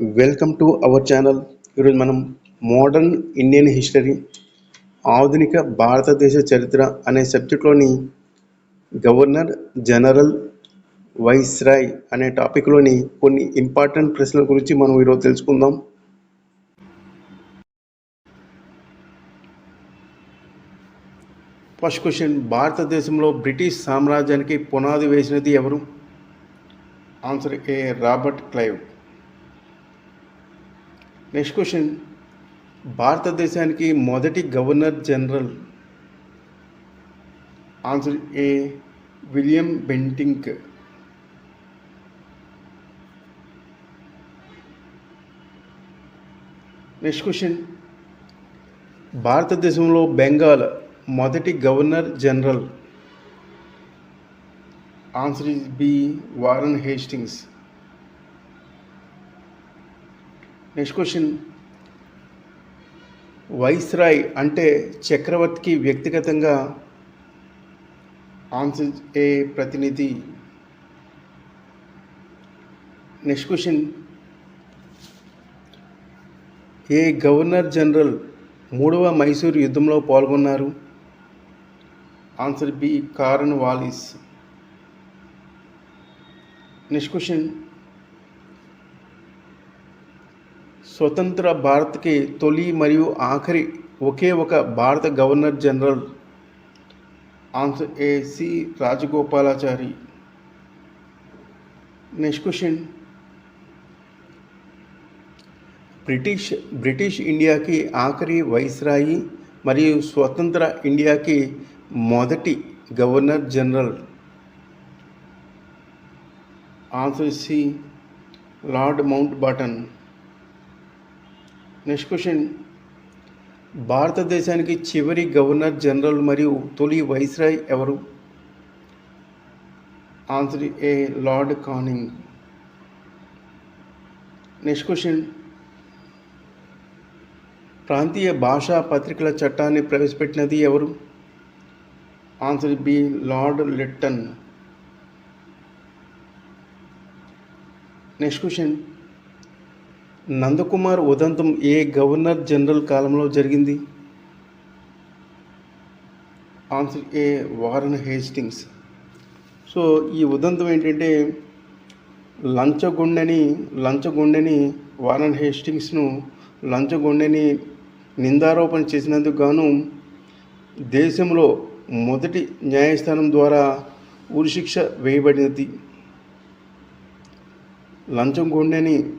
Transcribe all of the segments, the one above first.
Welcome to our channel ఈరోజు మనం modern Indian history ఆధునిక భారతదేశ చరిత్ర అనే సబ్జెక్ట్లోని గవర్నర్ జనరల్ వైస్రాయ్ అనే టాపిక్లోని కొన్ని ఇంపార్టెంట్ ప్రశ్నల గురించి మనం ఈరోజు తెలుసుకుందాం. ఫస్ట్ క్వశ్చన్ భారతదేశంలో బ్రిటిష్ సామ్రాజ్యానికి పునాది వేసినది ఎవరు? Answer A Robert Clive next question భారతదేశానికి మొదటి governor general answer A? William Bentinck. Next question భారతదేశంలో బెంగాల్ మొదటి governor general. Answer is B Warren Hastings. Next question viceroy అంటే చక్రవర్తికి వ్యక్తిగతంగా ఆన్సర్ ఏ ప్రతినిధి? నెక్స్ట్ క్వశ్చన్ ఏ గవర్నర్ జనరల్ మూడవ మైసూర్ యుద్ధంలో పాల్గొన్నారు? Answer B Cornwallis. Next question స్వతంత్ర భారత్కి తొలి మరియు ఆఖరి ఒకే ఒక భారత governor general answer A C Rajagopalachari. Next question British British ఇండియాకి ఆఖరి వైస్రాయి మరియు స్వతంత్ర ఇండియాకి మొదటి governor general. Answer C Lord Mountbatten next question భారతదేశానికి చివరి గవర్నర్ జనరల్ మరియు తొలి వైస్రాయ్ ఎవరు? Answer A Lord Canning next question ప్రాంతీయ భాషా పత్రికల చట్టాన్ని ప్రవేశపెట్టినది ఎవరు? Answer B Lord Lytton next question Nandakumar ఉదంతం ఏ గవర్నర్ జనరల్ కాలంలో జరిగింది? Answer A Warren Hastings. So ఈ ఉదంతం ఏంటంటే లంచగొండని లంచగొండని వారన్ హేస్టింగ్స్ను లంచగొండని నిందారోపణ చేసినందుకు గాను దేశంలో మొదటి న్యాయస్థానం ద్వారా ఉరిశిక్ష వేయబడినది. లంచం కొండని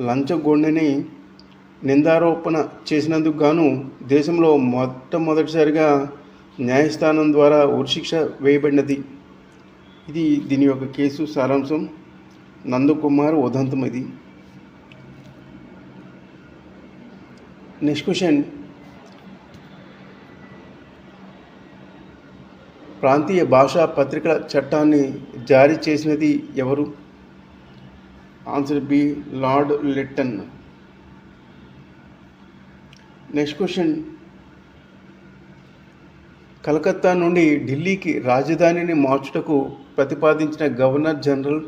లంచగొండిని నిందారోపణ చేసినందుకు గాను దేశంలో మొట్టమొదటిసారిగా న్యాయస్థానం ద్వారా ఉరిశిక్ష వేయబడినది. ఇది దీని యొక్క కేసు సారాంశం. నందకుమార్ ఉదంతం ఇది నెక్స్ట్ క్వశ్చన్. ప్రాంతీయ భాషా పత్రికల చట్టాన్ని జారీ చేసినది ఎవరు? Answer B Lord Lytton next question Calcutta నుండి ఢిల్లీకి రాజధానిని మార్చుటకు ప్రతిపాదించిన governor general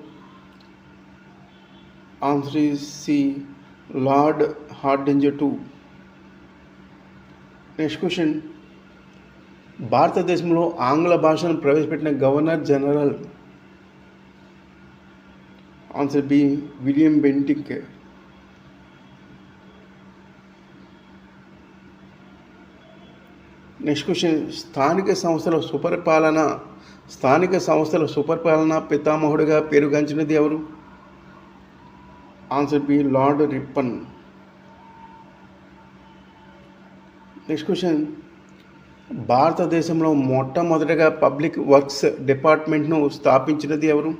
answer C Lord Hardinge two. Next question భారతదేశంలో ఆంగ్ల భాషను ప్రవేశపెట్టిన governor general answer B William Bentinck next question స్థానిక సంస్థల సుపరిపాలన స్థానిక సంస్థల సుపరిపాలన పితామహుడిగా పేరుగాంచినది ఎవరు? Answer B Lord Ripon next question భారతదేశంలో మొట్టమొదటిగా పబ్లిక్ వర్క్స్ డిపార్ట్మెంట్ను స్థాపించినది ఎవరు?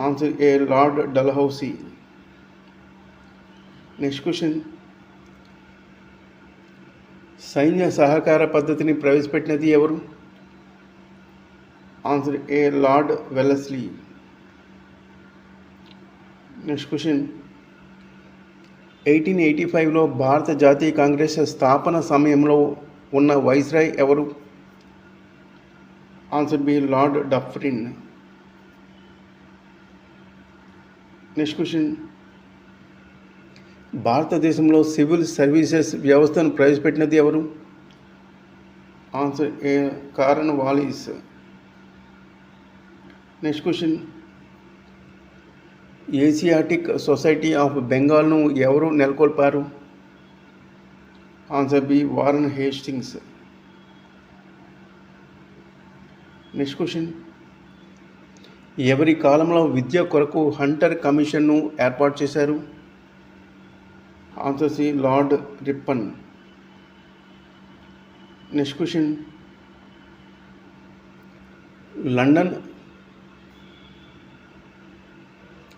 Answer A Lord Dalhousie? Next question. సైన్య సహకార పద్ధతిని ప్రవేశపెట్టినది ఎవరు? Answer A Lord Wellesley. Next question. Eighteen eighty ఫైవ్లో భారత జాతీయ కాంగ్రెస్ స్థాపన సమయంలో ఉన్న వైస్రాయ్ ఎవరు? Answer B Lord Dufferin. Next question భారతదేశంలో సివిల్ సర్వీసెస్ వ్యవస్థను ప్రవేశపెట్టినది ఎవరు? Answer A Cornwallis. Next question Asiatic society of బెంగాల్ను ఎవరు నెలకొల్పారు? Answer B Warren Hastings. Next question ఎవరి కాలంలో విద్య కొరకు హంటర్ కమిషన్ను ఏర్పాటు చేశారు? Answer C Lord Ripon. Next question. London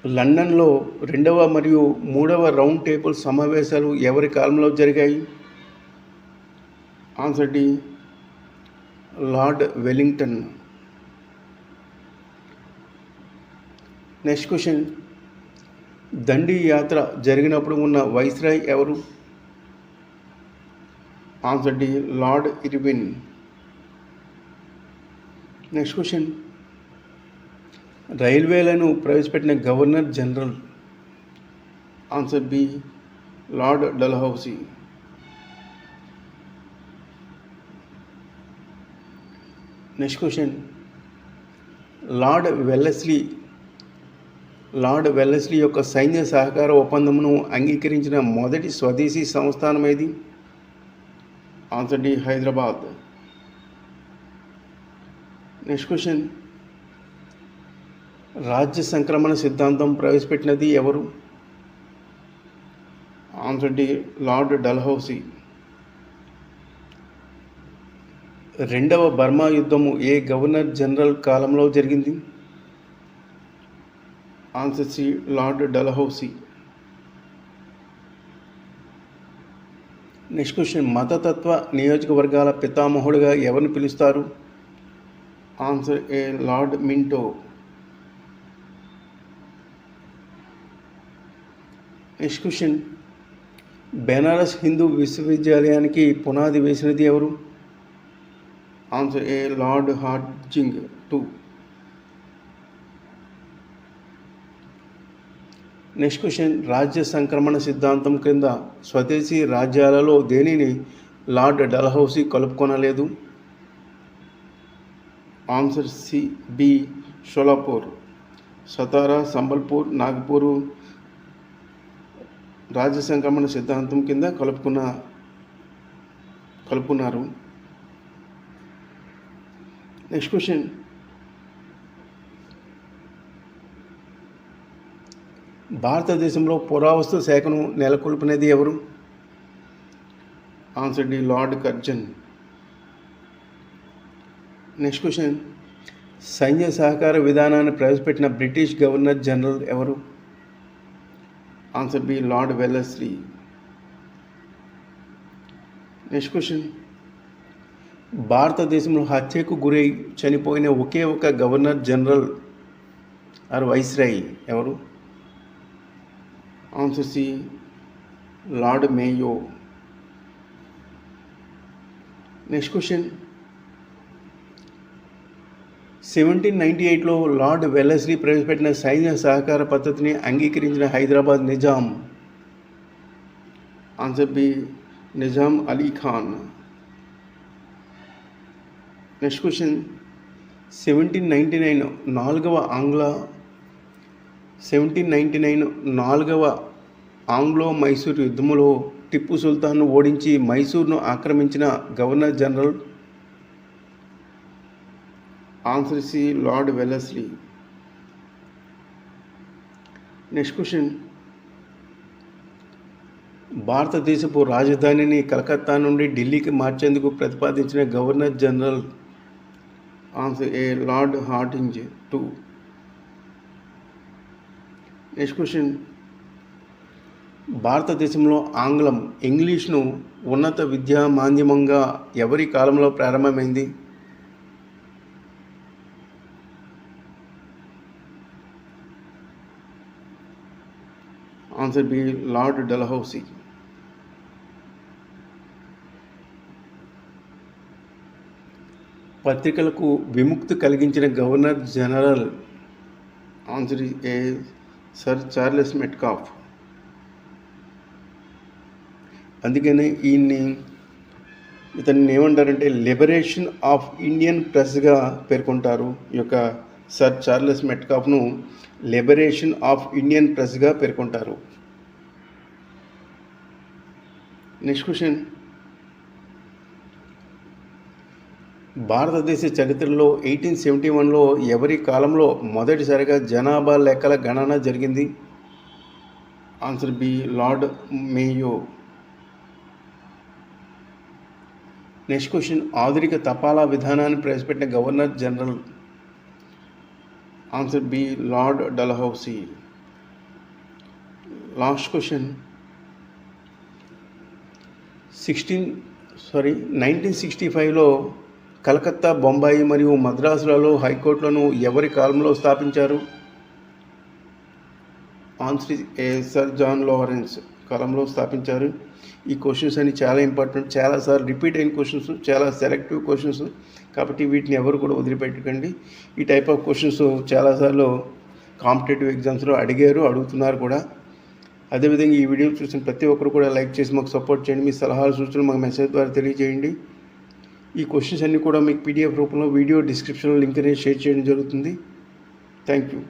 లండన్లో రెండవ మరియు మూడవ రౌండ్ టేబుల్ సమావేశాలు ఎవరి కాలంలో జరిగాయి? Answer D Lord Wellington next question Dandi యాత్ర జరిగినప్పుడు ఉన్న వైస్రాయ్ ఎవరు? Answer D Lord Irwin next question రైల్వేలను ప్రవేశపెట్టిన governor general. Answer B Lord Dalhousie next question Lord Wellesley Lord Wellesley యొక్క సైన్య సహకార ఒప్పందమును అంగీకరించిన మొదటి స్వదేశీ సంస్థానం ఏది? Answer D Hyderabad. Next question. రాజ్య సంక్రమణ సిద్ధాంతం ప్రవేశపెట్టినది ఎవరు? Answer D Lord Dalhousie. రెండవ బర్మా యుద్ధము ఏ గవర్నర్ జనరల్ కాలంలో జరిగింది? Answer C Lord Dalhousie. Next question మతతత్వ నియోజకవర్గాల పితామహుడుగా ఎవరిని పిలుస్తారు? Answer A Lord Minto. Next question Benares Hindu విశ్వవిద్యాలయానికి పునాది వేసినది ఎవరు? Answer A Lord Hardinge two. Next question రాజ్య సంక్రమణ సిద్ధాంతం క్రింద స్వదేశీ రాజ్యాలలో దేనిని Lord Dalhousie కలుపుకొనలేదు? Answer C B Sholapur Satara Sambalpur Nagpur. రాజ్య సంక్రమణ సిద్ధాంతం కింద కలుపుకున్న కలుపుకున్నారు. నెక్స్ట్ క్వశ్చన్ భారతదేశంలో పురావస్తు శాఖను నెలకొల్పినది ఎవరు? Answer D Lord Curzon next question సైన్య సహకార విధానాన్ని ప్రవేశపెట్టిన బ్రిటిష్ గవర్నర్ జనరల్ ఎవరు? Answer B Lord Wellesley next question భారతదేశంలో హత్యకు గురై చనిపోయిన ఒకే ఒక గవర్నర్ జనరల్ ఆర్ వైస్రాయ్ ఎవరు? Answer C Lord Mayo. Next question. Seventeen ninety ఎయిట్లో లార్డ్ వెల్లస్లీ ప్రవేశపెట్టిన సైన్య సహకార పద్ధతిని అంగీకరించిన Hyderabad Nizam. Answer B Nizam Ali Khan. Next question. Seventeen ninety nine నాలుగవ ఆంగ్ల సెవెంటీన్ నైంటీ నైన్ నాలుగవ ఆంగ్లో మైసూర్ యుద్ధములో టిప్పు సుల్తాన్ను ఓడించి మైసూర్ను ఆక్రమించిన governor general answer C Lord Wellesley next question. భారతదేశపు రాజధానిని కలకత్తా నుండి ఢిల్లీకి మార్చేందుకు ప్రతిపాదించిన governor general answer A Lord Hardinge two. Next question భారతదేశంలో ఆంగ్లం ఇంగ్లీష్ను ఉన్నత విద్యా మాధ్యమంగా ఎవరి కాలంలో ప్రారంభమైంది? Answer B Lord Dalhousie. పత్రికలకు విముక్తి కలిగించిన governor general answer A sir Charles Metcalfe అందుకని ఈయన్ని ఇతన్ని ఏమంటారంటే లిబరేషన్ ఆఫ్ ఇండియన్ ప్రెస్గా పేర్కొంటారు. ఈ యొక్క సర్ చార్లెస్ మెట్కాఫ్ను లిబరేషన్ ఆఫ్ ఇండియన్ ప్రెస్గా పేర్కొంటారు. నెక్స్ట్ క్వశ్చన్ భారతదేశ చరిత్రలో ఎయిటీన్ సెవెంటీ వన్లో ఎవరి కాలంలో మొదటిసారిగా జనాభా లెక్కల గణన జరిగింది? Answer B Lord Mayo. Next question ఆధునిక తపాలా విధానాన్ని ప్రవేశపెట్టిన governor general. Answer B Lord Dalhousie. Last question. Sixteen sorry nineteen sixty ఫైవ్లో కలకత్తా బొంబాయి మరియు మద్రాసులలో హైకోర్టులను ఎవరి కాలంలో స్థాపించారు? ఆన్సర్ సర్ జాన్ లారెన్స్ కాలంలో స్థాపించారు. ఈ క్వశ్చన్స్ అన్ని చాలా ఇంపార్టెంట్. చాలాసార్లు రిపీట్ అయిన క్వశ్చన్స్ చాలా సెలెక్టివ్ క్వశ్చన్స్ కాబట్టి వీటిని ఎవరు కూడా వదిలిపెట్టకండి. ఈ టైప్ ఆఫ్ క్వశ్చన్స్ చాలాసార్లు కాంపిటేటివ్ ఎగ్జామ్స్లో అడిగారు అడుగుతున్నారు కూడా. అదేవిధంగా ఈ వీడియో చూసిన ప్రతి ఒక్కరు కూడా లైక్ చేసి మాకు సపోర్ట్ చేయండి. మీ సలహాలు సూచనలు మాకు మెసేజ్ ద్వారా తెలియజేయండి. ఈ క్వశ్చన్స్ అన్నీ కూడా మీకు పీడిఎఫ్ రూపంలో వీడియో డిస్క్రిప్షన్లో లింక్ అనేది షేర్ చేయడం జరుగుతుంది. Thank you